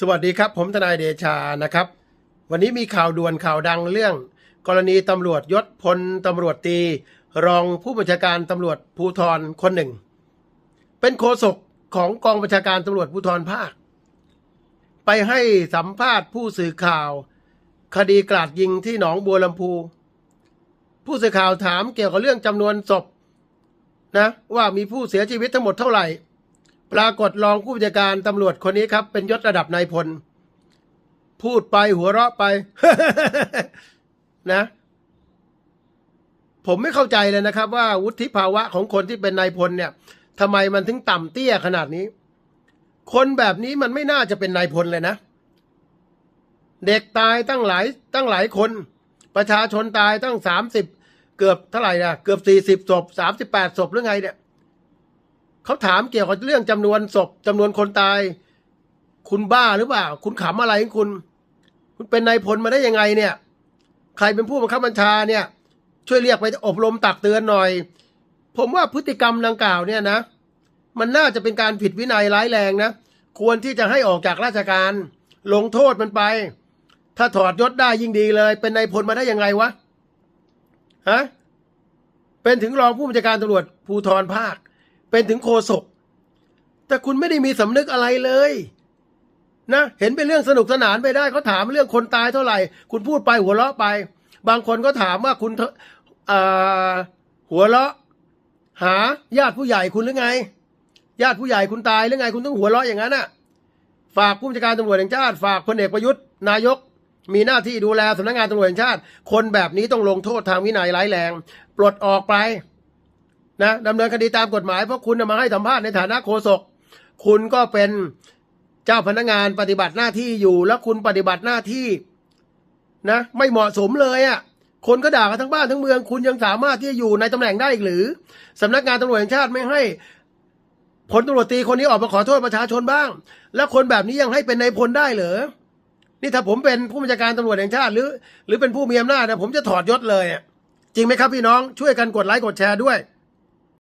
สวัสดีครับ ผมทนายเดชานะครับ วันนี้มีข่าวด่วนข่าวดังเรื่อง กรณีตำรวจยศพลตำรวจตี รองผู้บัญชาการตำรวจภูธรคนหนึ่ง เป็นโฆษกของกองบัญชาการตำรวจภูธรภาค ไปให้สัมภาษณ์ผู้สื่อข่าว คดีกราดยิงที่หนองบัวลำพู ผู้สื่อข่าวถามเกี่ยวกับเรื่องจำนวนศพนะว่ามีผู้เสียชีวิตทั้งหมดเท่าไหร่ ปรากฏรองผู้บัญชาการตำรวจคนนี้ครับ เป็นยศระดับนายพล พูดไปหัวเราะไป นะ ผมไม่เข้าใจเลยนะครับ ว่าวุฒิภาวะของคนที่เป็นนายพลเนี่ยทำไมมันถึงต่ำเตี้ยขนาดนี้ คนแบบนี้มันไม่น่าจะเป็นนายพลเลยนะ เด็กตายตั้งหลายตั้งหลายคน ประชาชนตายตั้งสามสิบเกือบเท่าไหร่นะเกือบสี่สิบศพสามสิบแปดศพหรือไงเนี่ย เขาถามเกี่ยวกับเรื่องจำนวนศพจำนวนคนตาย คุณบ้าหรือเปล่า คุณขำอะไรของคุณ คุณเป็นนายพลมาได้ยังไงเนี่ย ใครเป็นผู้บังคับบัญชาเนี่ย ช่วยเรียกไปอบรมตักเตือนหน่อย ผมว่าพฤติกรรมดังกล่าวเนี่ยนะ มันน่าจะเป็นการผิดวินัยร้ายแรงนะ ควรที่จะให้ออกจากราชการ ลงโทษมันไป ถ้าถอดยศได้ยิ่งดีเลย เป็นนายพลมาได้ยังไงวะฮะเป็นถึงรองผู้บัญชาการตำรวจภูธรภาค เป็นถึงโฆษกแต่คุณไม่ได้มีสำนึกอะไรเลยนะเห็นเป็นเรื่องสนุกสนานไปได้เขาถามเรื่องคนตายเท่าไหร่ คุณพูดไปหัวเราะไป บางคนก็ถามว่าคุณเอ่าหัวเราะ หาญาติผู้ใหญ่คุณหรือไง ญาติผู้ใหญ่คุณตายหรือไง คุณต้องหัวเราะอย่างนั้นน่ะ ฝากผู้บัญชาการตำรวจแห่งชาติ ฝากพลเอกประยุทธ์นายก มีหน้าที่ดูแลสำนักงานตำรวจแห่งชาติ คนแบบนี้ต้องลงโทษทางวินัยร้ายแรง ปลดออกไป นะดำเนินคดีตามกฎหมายเพราะคุณมาให้สัมภาษณ์ในฐานะโฆษกคุณก็เป็นเจ้าพนักงานปฏิบัติหน้าที่อยู่ แล้วคุณปฏิบัติหน้าที่นะไม่เหมาะสมเลยอะ่ะคนก็ด่ากันทั้งบ้านทั้งเมือง คุณยังสามารถที่จะอยู่ในตำแหน่งได้อีกหรือสำนักงานตำรวจแห่งชาติไม่ให้ผลตำรวจตีคนนี้ออกมาขอโทษประชาชนบ้าง แล้วคนแบบนี้ยังให้เป็นนายพลได้เหรอนี่ถ้าผมเป็นผู้บัญชาการตำรวจแห่งชาติหรือ หรือเป็นผู้มีอำนาจนะผมจะถอดยศเลยอะจริงไหมครับพี่น้องช่วยกันกดไลค์กดแชร์ด้วย